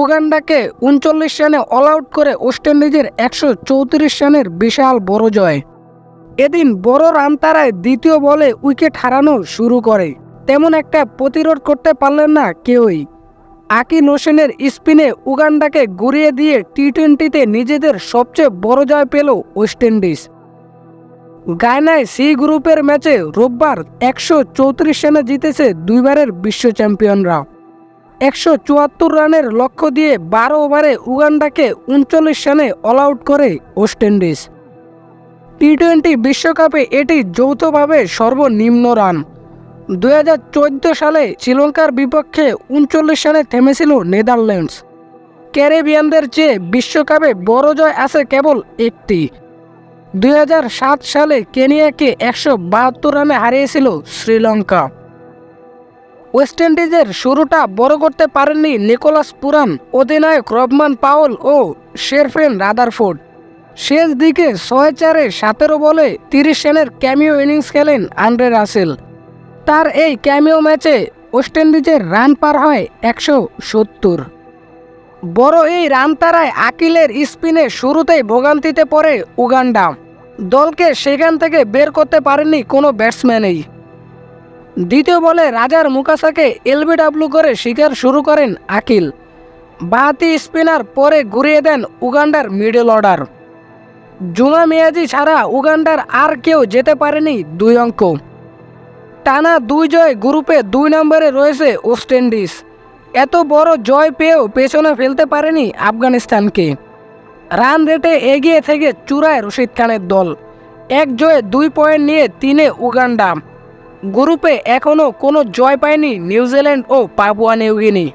উগান্ডাকে উনচল্লিশ রানে all out করে ওয়েস্ট ইন্ডিজের একশো চৌত্রিশ রানের বিশাল বড় জয়। এদিন বড় রান তারায় দ্বিতীয় বলে উইকেট হারানো শুরু করে। তেমন একটা প্রতিরোধ করতে পারলেন না কেউই। আকিল হোসেনের স্পিনে উগান্ডাকে ঘুরিয়ে দিয়ে টি টোয়েন্টিতে নিজেদের সবচেয়ে বড় জয় পেল ওয়েস্ট ইন্ডিজ। গায়নায় সি গ্রুপের ম্যাচে রোববার একশো চৌত্রিশ রানে জিতেছে দুইবারের বিশ্ব চ্যাম্পিয়নরা। একশো চুয়াত্তর রানের লক্ষ্য দিয়ে বারো ওভারে উগান্ডাকে উনচল্লিশ রানে অল আউট করে ওয়েস্ট ইন্ডিজ। টি টোয়েন্টি বিশ্বকাপে এটি যৌথভাবে সর্বনিম্ন রান। দু দুই সালে শ্রীলঙ্কার বিপক্ষে উনচল্লিশ রানে থেমেছিল নেদারল্যান্ডস। ক্যারিবিয়ানদের চেয়ে বিশ্বকাপে বড় জয় আছে কেবল একটি। দুই হাজার সাত সালে কেনিয়াকে একশো বাহাত্তর রানে হারিয়েছিল শ্রীলঙ্কা। ওয়েস্ট ইন্ডিজের শুরুটা বড় করতে পারেননি নিকোলাস পুরান, অধিনায়ক রবমান পাওল ও শেরফেন রাদারফোর্ড। শেষ দিকে ছয় চারে সতেরো বলে তিরিশ রানের ক্যামিও ইনিংস খেলেন আন্দ্রে রাসেল। তার এই ক্যামিও ম্যাচে ওয়েস্ট ইন্ডিজের রান পার হয় একশো সত্তর। বড় এই রান তারায় আকিলের স্পিনে শুরুতেই ভোগান্তিতে পড়ে উগান্ডা। দলকে সেখান থেকে বের করতে পারেনি কোনো ব্যাটসম্যানই। দ্বিতীয় বলে রাজার মুকাসাকে এলবিডাব্লু করে শিকার শুরু করেন আকিল। বাহাতি স্পিনার পরে ঘুরিয়ে দেন উগান্ডার মিডল অর্ডার। জুমা মিয়াজি ছাড়া উগান্ডার আর কেউ যেতে পারেনি দুই অঙ্ক। টানা দুই জয় গ্রুপে দুই নম্বরে রয়েছে ওয়েস্ট ইন্ডিজ। এত বড় জয় পেয়েও পেছনে ফেলতে পারেনি আফগানিস্তানকে। রান রেটে এগিয়ে থেকে চূড়ায় রশিদ খানের দল। এক জয়ে দুই পয়েন্ট নিয়ে তিনে উগান্ডা। গ্রুপে এখনও কোনো জয় পায়নি নিউজিল্যান্ড ও পাপুয়া নিউগিনি।